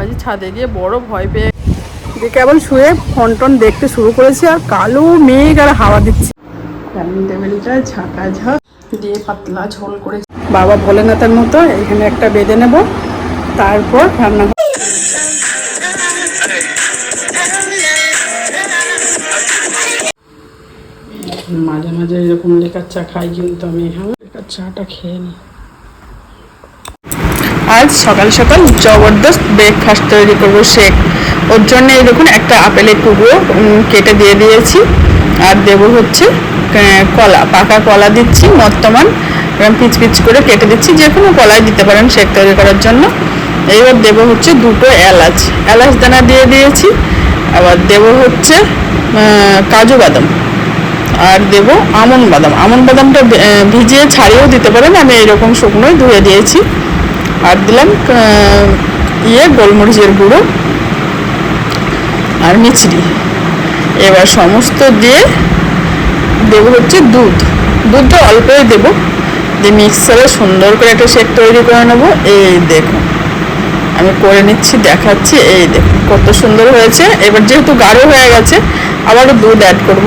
আজ ছাদে গিয়ে বড় ভয় পেয়ে যে কেবল শুয়ে ফোন টোন দেখতে শুরু করেছি আর কালো মেঘ আর হাওয়া দিচ্ছে। ডাইনিং টেবিলটা ঝাঁকা ঝাঁক দিয়ে পাতলা ঝোল করে বাবা ভোলেনাথের মতো এখানে একটা বেঁধে নেব, তারপর রান্না মাঝে মাঝে এরকম লেকার চা খাই কিন্তু আমি এখানে লেকার চাটা খেয়ে নিই। আজ সকাল সকাল জবরদস্ত ব্রেকফাস্ট তৈরি করব শেক। ওর জন্য এই দেখুন একটা আপেলের টুকরো কেটে দিয়ে দিয়েছি। আর দেবো হচ্ছে কলা, পাকা কলা দিচ্ছি বর্তমান এরকম পিচ পিচ করে কেটে দিচ্ছি। যে কোনো কলাই দিতে পারেন শেক তৈরি করার জন্য। এইবার দেব হচ্ছে দুটো এলাচ। এলাচ দানা দিয়ে দিয়েছি। আবার দেব হচ্ছে কাজু বাদাম। আর দেব আমন বাদাম। আমন বাদামটা ভিজিয়ে ছাড়িয়েও দিতে পারেন। আমি এরকম শুকনোই ধুয়ে দিয়েছি। আর দিলাম ইয়ে গোলমরিচের গুঁড়ো আর মিছরি। এবার সমস্ত দিয়ে দেবো হচ্ছে দুধ। দুধটা অল্পই দেবো, দিয়ে মিক্সারে সুন্দর করে একটা শেক তৈরি করে নেব। এই দেখুন, আমি করে নিচ্ছি, দেখাচ্ছি। এই দেখুন, কত সুন্দর হয়েছে। এবার যেহেতু গাঢ় হয়ে গেছে, আবারও দুধ অ্যাড করব।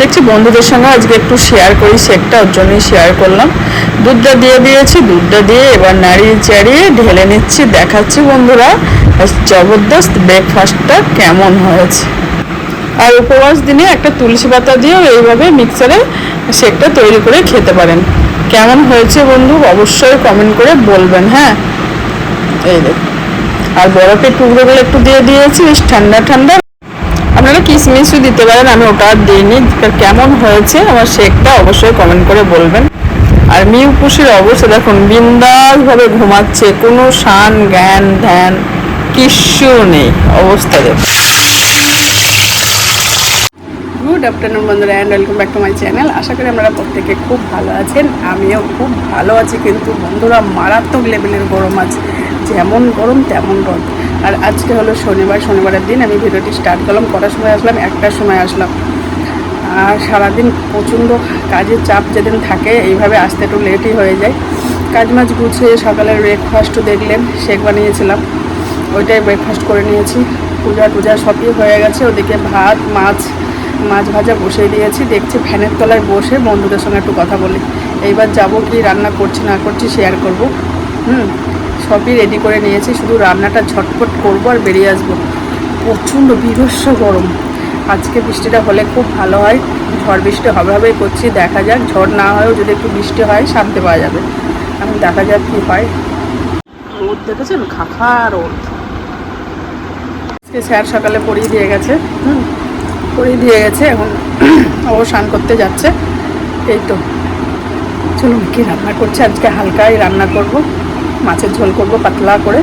দেখছি বন্ধুদের সঙ্গে আজকে একটু শেয়ার করি শেকটা ওর জন্যই শেয়ার করলাম। দুধটা দিয়ে দিয়েছি, দুধটা দিয়ে এবার নাড়িয়ে চাড়িয়ে ঢেলে নিচ্ছি, দেখাচ্ছি বন্ধুরা জবরদস্ত ব্রেকফাস্টটা কেমন হয়েছে। আর উপবাস দিনে একটা তুলসী পাতা দিয়েও এইভাবে মিক্সারে শেকটা তৈরি করে খেতে পারেন। কেমন হয়েছে বন্ধু? অবশ্যই কমেন্ট করে বলবেন হ্যাঁ? এই দেখুন আর বরফের টুকরোগুলো একটু দিয়ে দিয়েছি, বেশ ঠান্ডা ঠান্ডা। আপনারা কিশমিশও দিতে পারেন, আমি ওটা আর দিইনি। কেমন হয়েছে, আমার শেকটা অবশ্যই কমেন্ট করে বলবেন। আর মিউ পুষির অবস্থা দেখুন, বিন্দাসভাবে ঘুমাচ্ছে, কোনো শান, জ্ঞান, ধ্যান কিচ্ছু নেই। অবস্থা দেখুন। গুড আফটারনুন বন্ধুরা and welcome back to my channel আশা করি আপনারা প্রত্যেকে খুব ভালো আছেন, আমিও খুব ভালো আছি। কিন্তু বন্ধুরা, মারাত্মক লেভেলের গরম আছে। যেমন গরম, তেমন রোদ। আর আজকে হলো শনিবার, শনিবারের দিন আমি ভিডিওটি স্টার্ট করলাম কটার সময় আসলাম, একটার সময় আসলাম। আর সারাদিন প্রচণ্ড কাজের চাপ যেদিন থাকে, এইভাবে আসতে একটু লেটই হয়ে যায়। কাজ মাছ গুছিয়ে সকালে ব্রেকফাস্টও দেখলেন শেক বানিয়েছিলাম। ওইটাই ব্রেকফাস্ট করে নিয়েছি। পূজা টুজা সবই হয়ে গেছে, ওদিকে ভাত, মাছ মাছ ভাজা বসিয়ে দিয়েছি। দেখছি ফ্যানের তলায় বসে বন্ধুদের সঙ্গে একটু কথা বলি। এইবার যাব কি রান্না করছি না করছি শেয়ার করব। হুম? সবই রেডি করে নিয়েছি, শুধু রান্নাটা ঝটপট করব আর বেরিয়ে আসব। প্রচণ্ড বিভৎস গরম। আজকে বৃষ্টিটা হলে খুব ভালো হয়। ঝড় বৃষ্টি হবে হবেই করছি, দেখা যাক। ঝড় না হয়েও যদি একটু বৃষ্টি হয়, শান্তি পাওয়া যাবে। এখন দেখা যাক কী হয়। রোদ দেখেছেন? খাখা রোদ। আজকে স্যার সকালে পড়িয়ে দিয়ে গেছে। হুম পড়িয়ে দিয়ে গেছে। এখন ও স্নান করতে যাচ্ছে। এই তো। চলুন কী রান্না করছে? আজকে হালকাই রান্না করব। মাছের ঝোল করব পাতলা করে।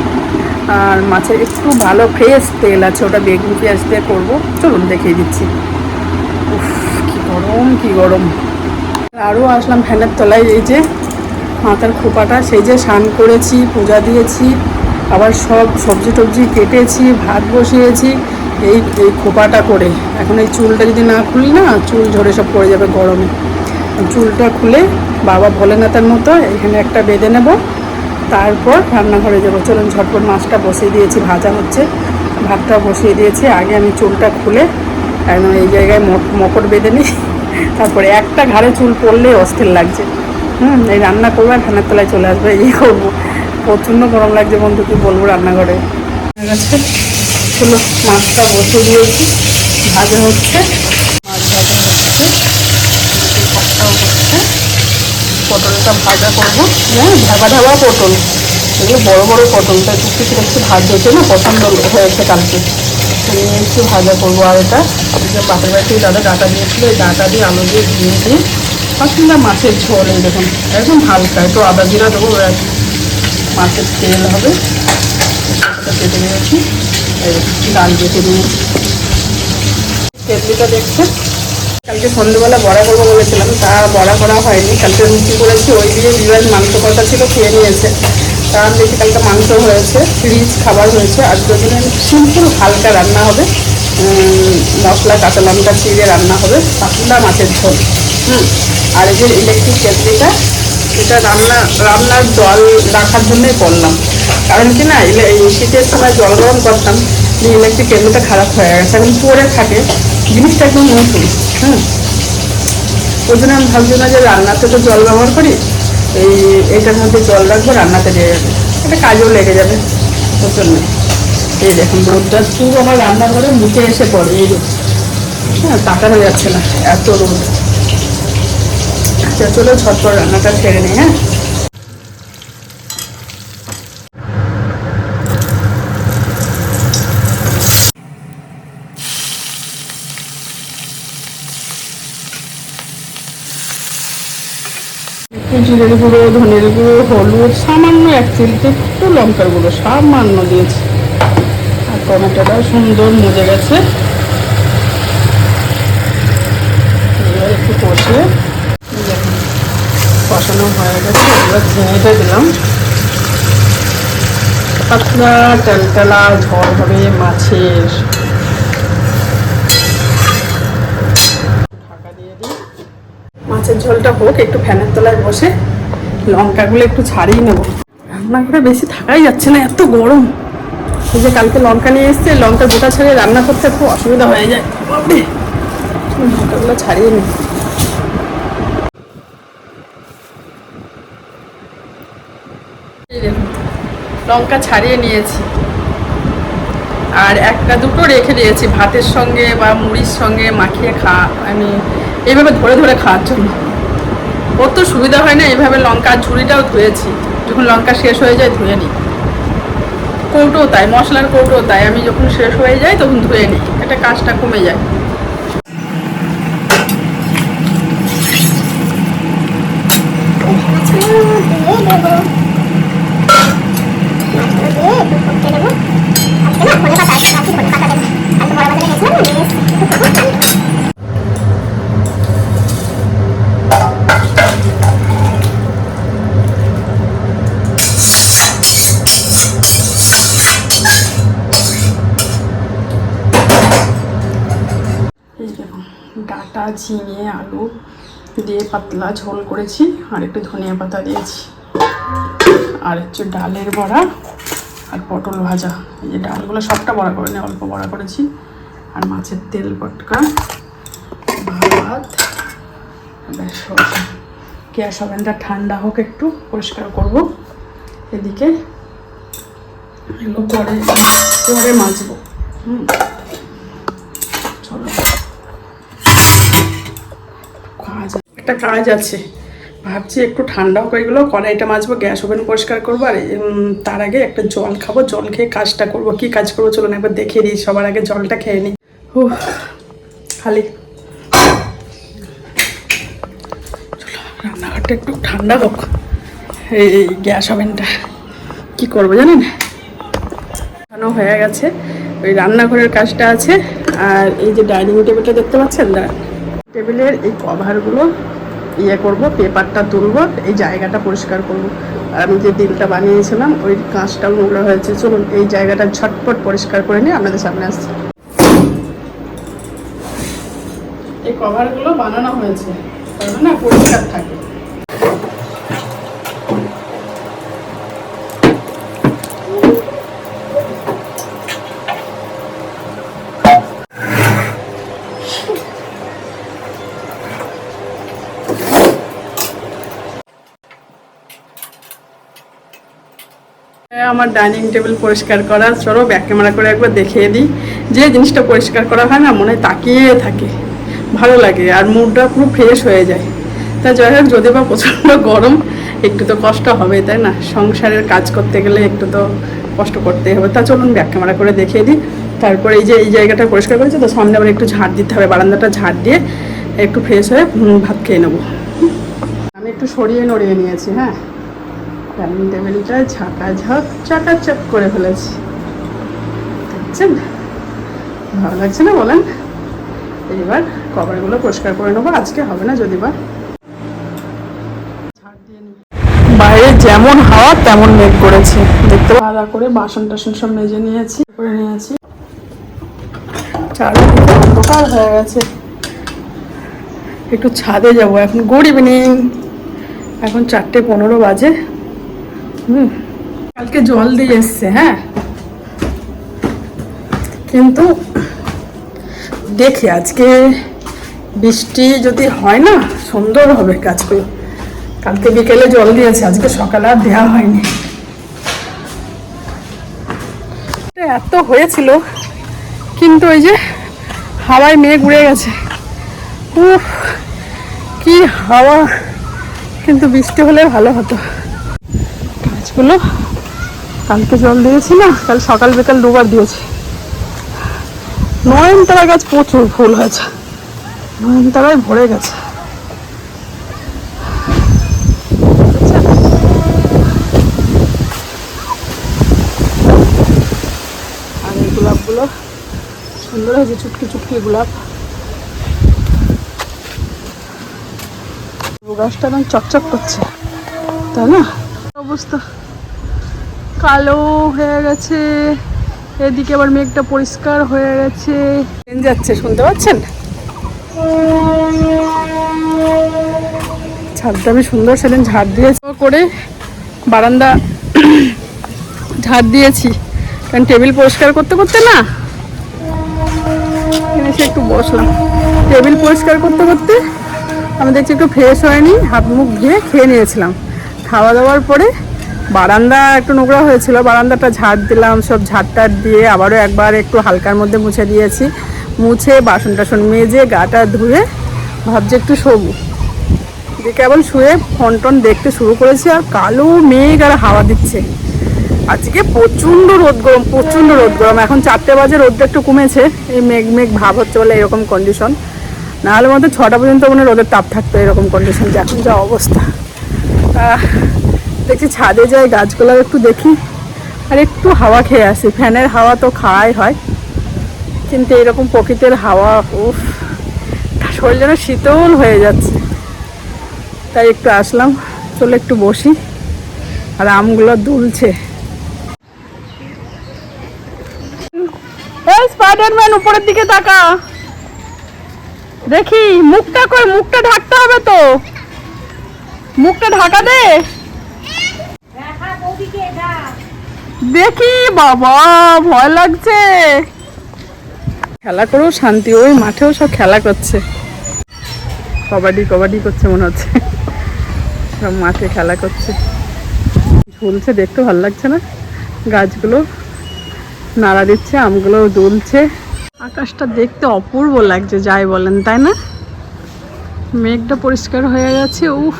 আর মাছের একটু ভালো ফ্রেশ তেল আছে, ওটা বেগুন পেঁয়াজ দিয়ে করব। চলুন দেখিয়ে দিচ্ছি। উফ, কী গরম কী গরম। আরও আসলাম ফ্যানের তলায়, এই যে মাথার খোপাটা, সেই যে স্নান করেছি, পূজা দিয়েছি, আবার সব সবজি টবজি কেটেছি, ভাত বসিয়েছি, এই এই খোপাটা করে। এখন এই চুলটা যদি না খুলি না, চুল ঝরে সব পড়ে যাবে গরমে। চুলটা খুলে বাবা ভোলেনাথের মতো এখানে একটা বেঁধে নেব তারপর রান্নাঘরে যাব। চলুন ঝটপট মাছটা বসিয়ে দিয়েছি, ভাজা হচ্ছে। ভাতটা বসিয়ে দিয়েছি। আগে আমি চুলটা খুলে একদম এই জায়গায় মক- মকর বেঁধে নিই। তারপরে একটা ঘাড়ে চুল পড়লে অস্থির লাগছে। হুম, এই রান্না করব আর ধানের তলায় চলে আসবে, এই করব। প্রচণ্ড গরম লাগছে বন্ধু, কি বলব রান্নাঘরে? গেছে। চলো মাছটা বসে দিয়েছি। ভাজা হচ্ছে মাছ ভাজা হচ্ছে ভাতটাও হচ্ছে পটলটা ভাজা করব। হ্যাঁ ধাবা ধাবা পটল। এগুলো বড় বড় পটল, তাই একটু কিছু একটু ভাজ হচ্ছে না, পছন্দ হয়েছে কালকে। নিয়ে একটু ভাজা করব আর এটা। বাপের বাড়ি থেকে দাদা ডাটা দিয়েছিলো, এই ডাটা দিয়ে আলু দিয়ে দিয়ে দিয়ে পাঁচটা মাছের ঝোল এই দেখুন, একদম হালকা, একটু আদা জিরা দেবো মাছের তেল হবে। কেটে নিয়েছি ডাল কেটে নিয়েছি। তেতলিটা দেখছে কালকে সন্ধ্যেবেলা বড়া করব বলেছিলাম তা বড়া করা হয়নি। কালকে রুটি করেছি, ওই দিয়ে বিবাহ মাংস কথা ছিল, খেয়ে নিয়েছে। তার দেখি কালকে মাংস হয়েছে রিচ খাবার হয়েছে। আর দুদিনে সিম্পল হালকা রান্না হবে। মশলা, কাঁচা লঙ্কা চিড়ে রান্না হবে। পাতলা মাছের ঝোল। হুম, আর এই যে ইলেকট্রিক কেটলিটা, এটা রান্না, রান্নার জল রাখার জন্যই করলাম। কারণ কি না শীতের সময় জল গরম করতাম, ইলেকট্রিক কেবলটা খারাপ হয়ে গেছে। এখন পরে থাকে। জিনিসটা একদম নতুন। হুম। ওই জন্য আমি ভাবছি না যে রান্নাতে তো জল ব্যবহার করি, এই এটার মধ্যে জল রাখব, রান্নাতে দিয়ে যাবে এটা কাজেও লেগে যাবে। ওর জন্য। এই দেখুন, রোদটা পুরো আমার রান্নাঘরে মুখে এসে পড়ে এই রোদ। হ্যাঁ তাকানো যাচ্ছে না, এত রোদ। আচ্ছা চলো ঝটপট রান্নাটা ছেড়ে নিই হ্যাঁ? জিরের গুঁড়ো, ধনের গুঁড়ো, হলুদ, সামান্য এক চিলতে একটু লঙ্কার গুঁড়ো, সামান্য দিয়েছি। আর টমেটোটা সুন্দর মজে গেছে। একটু কষে কষানো হয়ে গেছে, এবার ঝিঙেটা দিলাম। পাতলা তেলতেলা ঝড় হবে মাছের ঢাকা দিয়ে দিই মাছের ঝোলটা হোক, একটু ফ্যানের তলায় বসে লঙ্কাগুলো একটু ছাড়িয়ে নেব। রান্না করে বেশি থাকাই যাচ্ছে না, এত গরম। এই যে কালকে লঙ্কা নিয়ে এসছে, লঙ্কা গোটা ছাড়িয়ে রান্না করতে খুব অসুবিধা হয়ে যায়। লঙ্কাগুলো ছাড়িয়ে নিই লঙ্কা ছাড়িয়ে নিয়েছি। আর একটা দুটো রেখে দিয়েছি, ভাতের সঙ্গে বা মুড়ির সঙ্গে মাখিয়ে খা আমি এইভাবে ধরে ধরে খাওয়ার জন্য। ওর তো সুবিধা হয় না এভাবে লঙ্কার ঝুড়িটাও ধুয়েছি। যখন লঙ্কা শেষ হয়ে যায় ধুয়ে নিই। কৌটো তাই, মশলার কৌটো তাই। আমি যখন শেষ হয়ে যাই তখন ধুয়ে নিই। একটা কাজটা কমে যায়। এই ডাটা ঝিঙে, আলু দিয়ে পাতলা ঝোল করেছি আর একটু ধনিয়া পাতা দিয়েছি। আর হচ্ছে ডালের বড়া আর পটল ভাজা। এই যে ডালগুলো সবটা বড়া করে নিই অল্প বড়া করেছি। আর মাছের তেল পটকা, ভাত, ব্যাস গ্যাস ওভেনটা ঠান্ডা হোক একটু, পরিষ্কার করব। এদিকে এগুলো পরে পরে মাজবো। হুম। একটা কাজ আছে। ভাবছি একটু ঠান্ডা হোক এগুলো, কড়াইটা মাজবো, গ্যাস ওভেন পরিষ্কার করব, আর তার আগে একটা জল খাব, জল খেয়ে কাজটা করব। কি কাজ করব চলুন একবার দেখে নিই, সবার আগে জলটা খেয়ে নিই। ও খালি। চলো, রান্নাঘরটা একটু ঠান্ডা হোক। এই গ্যাস ওভেনটা। কি করব জানেন? বানানো হয়ে গেছে। ওই রান্নাঘরের কাজটা আছে, আর এই যে ডাইনিং টেবিলটা দেখতে পাচ্ছেন? না টেবিলের এই কভারগুলো ইয়ে করব, পেপারটা তুলব, এই জায়গাটা পরিষ্কার করব। আর আমি যে দিলটা বানিয়েছিলাম, ওই কাঁচটা নোংরা হয়েছে। চলুন, এই জায়গাটা ঝটপট পরিষ্কার করে নিয়ে আপনাদের সামনে আসছি। এই কভারগুলো বানানো হয়েছে, তার মানে পরিষ্কার থাকে। আমার ডাইনিং টেবিল পরিষ্কার করা, চলো ব্যাক ক্যামেরা করে একবার দেখিয়ে দিই। যে জিনিসটা পরিষ্কার করা হয় না, মনে তাকিয়ে থাকে। ভালো লাগে আর মুডটা পুরো ফ্রেশ হয়ে যায়। তা যাই হোক, যদি বা প্রচণ্ড গরম, একটু তো কষ্ট হবে, তাই না? সংসারের কাজ করতে গেলে একটু তো কষ্ট করতেই হবে। তা চলুন ব্যাক ক্যামেরা করে দেখিয়ে দিই। তারপরে এই যে, এই জায়গাটা পরিষ্কার করেছে, তো সামনে আবার একটু ঝাড় দিতে হবে, বারান্দাটা ঝাড় দিয়ে একটু ফ্রেশ হয়ে ভাত খেয়ে নেব। আমি একটু সরিয়ে নড়িয়ে নিয়েছি হ্যাঁ? ডাইনিং টেবিলটা ঝাঁকা ঝাঁক চাকাচাক করে ফেলেছি। দেখছেন ভালো লাগছে না বলেন? এইবার কভারগুলো পরিষ্কার করে নেব, আজকে হবে না যদি বা। বাইরে যেমন হাওয়া, তেমন মেঘ করেছে। দেখতে আলাদা করে বাসন টাসন সব মেজে নিয়েছি, করে নিয়েছি। অন্ধকার হয়ে গেছে। একটু ছাদে যাব, এখন গুড ইভিনিং এখন চারটে পনেরো বাজে। কালকে জল দিয়ে এসছে হ্যাঁ? কিন্তু দেখি আজকে বৃষ্টি যদি হয় না, সুন্দর হবে গাছগুলো কালকে বিকেলে জল দিয়েছে, আজকে সকালে আর দেওয়া হয়নি। এত হয়েছিল, কিন্তু ওই যে হাওয়ায় মেঘ উড়ে গেছে। উফ, কি হাওয়া। কিন্তু বৃষ্টি হলে ভালো হতো। গাছগুলো কালকে জল দিয়েছি না, কাল সকাল বিকাল দুবার দিয়েছি। নয়নতারা গাছ প্রচুর ফুল হয়েছে। নয়নতারায় ভরে গেছে। আর এই গোলাপগুলো সুন্দর হয়েছে, চুটকি চুটকি গোলাপ। গাছটা চকচক করছে, তাই না? অবস্থা? কালো হয়ে গেছে। এদিকে আবার মেঘটা পরিষ্কার হয়ে গেছে। ট্রেন যাচ্ছে শুনতে পাচ্ছেন? ছাদটা আমি সুন্দর সেদিন ঝাড় দিয়েছি। করে বারান্দা ঝাড় দিয়েছি। কারণ টেবিল পরিষ্কার করতে করতে না এসে একটু বসলাম। টেবিল পরিষ্কার করতে করতে আমি দেখছি একটু ফ্রেশ হয়নি হাত মুখ ধুয়ে খেয়ে নিয়েছিলাম। খাওয়া দাওয়ার পরে বারান্দা একটু নোংরা হয়েছিল, বারান্দাটা ঝাড় দিলাম, সব ঝাড় দিয়ে আবারও একবার একটু হালকার মধ্যে মুছে দিয়েছি। মুছে বাসন টাসন মেজে গাটা ধুয়ে ভাবছি একটু শোবো। যে কেবল শুয়ে ফোন টোন দেখতে শুরু করেছি আর কালো মেঘ আর হাওয়া দিচ্ছে। আজকে প্রচণ্ড রোদ গরম, প্রচণ্ড রোদ গরম। এখন চারটে বাজে, রোদটা একটু কমেছে। এই মেঘ মেঘ ভাব হচ্ছে বলে এরকম কন্ডিশন নাহলে মধ্যে ছটা পর্যন্ত মানে রোদের তাপ থাকতো এরকম কন্ডিশন যে এখন যা অবস্থা। দেখছি ছাদে যাই গাছগুলো একটু দেখি। আর একটু হাওয়া খেয়ে আসি। ফ্যানের হাওয়া তো খাওয়াই হয়। কিন্তু এরকম প্রকৃতির হাওয়া, উফ। শরীর যেন শীতল হয়ে যাচ্ছে। তাই একটু আসলাম। চলে একটু বসি। আর আমগুলো দুলছে। উপরের দিকে তাকা। দেখি, মুখটা কই? মুখটা ঢাকতে হবে তো। মুখটা ঢাকা দে। দেখি, বাবা, ভয় লাগছে। খেলা করেও শান্তি, ওই মাঠেও সব খেলা করছে। কবাডি কবাডি করছে মনে হচ্ছে। সব মাঠে খেলা করছে। ঝুলছে, দেখতে ভালো লাগছে না? গাছগুলো নাড়া দিচ্ছে, আমগুলো দুলছে। আকাশটা দেখতে অপূর্ব লাগছে, যাই বলেন, তাই না? মেঘটা পরিষ্কার হয়ে গেছে, উফ,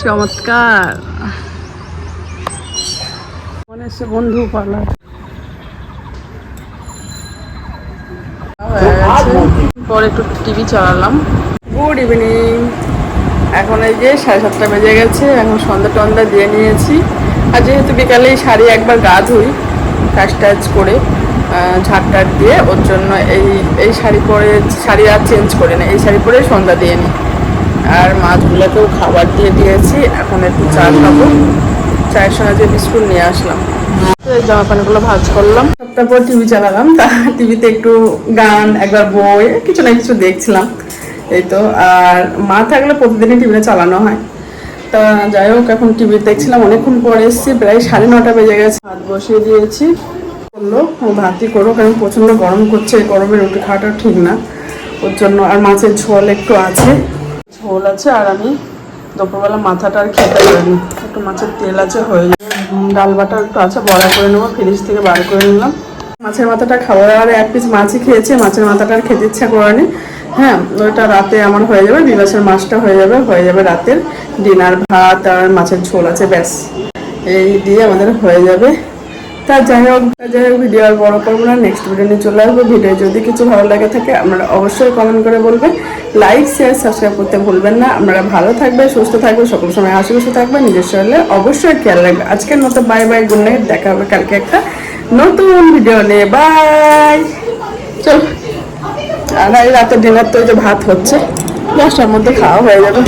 চমৎকার। হচ্ছে বন্ধু পালার পরে একটু টিভি চালালাম। গুড ইভিনিং এখন এই যে সাড়ে সাতটা বেজে গেছে এখন সন্ধ্যা টন্ধা দিয়ে নিয়েছি। আর যেহেতু বিকালে শাড়ি একবার গা ধুই কাজ টাজ করে ঝাড় টাড় দিয়ে ওর জন্য এই এই শাড়ি পরে শাড়ি আর চেঞ্জ করে না এই শাড়ি পরে সন্ধ্যা দিয়ে নিই। আর মাছগুলোকেও খাবার দিয়ে দিয়েছি এখন একটু চা খাব। চায়ের সঙ্গে যে বিস্কুট নিয়ে আসলাম। জামা প্যান্টগুলো ভাজ করলাম। তারপর টিভি চালালাম। তা টিভিতে একটু গান, একবার বই, কিছু না কিছু দেখছিলাম। এই তো, আর মা থাকলে প্রতিদিনই টিভিটা চালানো হয়। তা যাই হোক, এখন টিভি দেখছিলাম। অনেকক্ষণ পরে এসেছি, প্রায় সাড়ে নটা বেজে গেছে। ভাত বসিয়ে দিয়েছি। ও, ভাতই করো, কারণ প্রচণ্ড গরম করছে। গরমে রুটি খাওয়াটা ঠিক না। ওর জন্য আর মাছের ঝোল একটু আছে। ঝোল আছে, আর আমি দুপুরবেলা মাথাটা আর খেতে পারিনি। একটু মাছের তেল আছে, হয়ে যাবে। ডাল বাটা একটু আছে, বড়া করে নেব, ফ্রিজ থেকে বার করে নিলাম। মাছের মাথাটা খাবার আর এক পিস মাছই খেয়েছে, মাছের মাথাটা খেতে ইচ্ছা করেনি হ্যাঁ ওইটা রাতে আমার হয়ে যাবে বিবাসের মাছটা হয়ে যাবে হয়ে যাবে রাতের ডিনার, ভাত আর মাছের ঝোল আছে, ব্যাস। এই দিয়ে আমাদের হয়ে যাবে। তা যাই হোক যাই হোক ভিডিও আর বড় করব না নেক্সট ভিডিও নিয়ে চলে আসব। ভিডিও যদি কিছু ভালো লাগে থাকে, আপনারা অবশ্যই কমেন্ট করে বলবেন। লাইক শেয়ার সাবস্ক্রাইব করতে ভুলবেন না। আপনারা ভালো থাকবে সুস্থ থাকবে সকল সময় আশেপাশে খুশি থাকবে নিজের শরীরে অবশ্যই খেয়াল রাখবে আজকের মতো বাই বাই গুড নাইট দেখা হবে কালকে একটা নতুন ভিডিও নিয়ে। বাই চল। আর রাতের ডিনার তো যে ভাত হচ্ছে, দশটার মধ্যে খাওয়া হয়ে যাবে।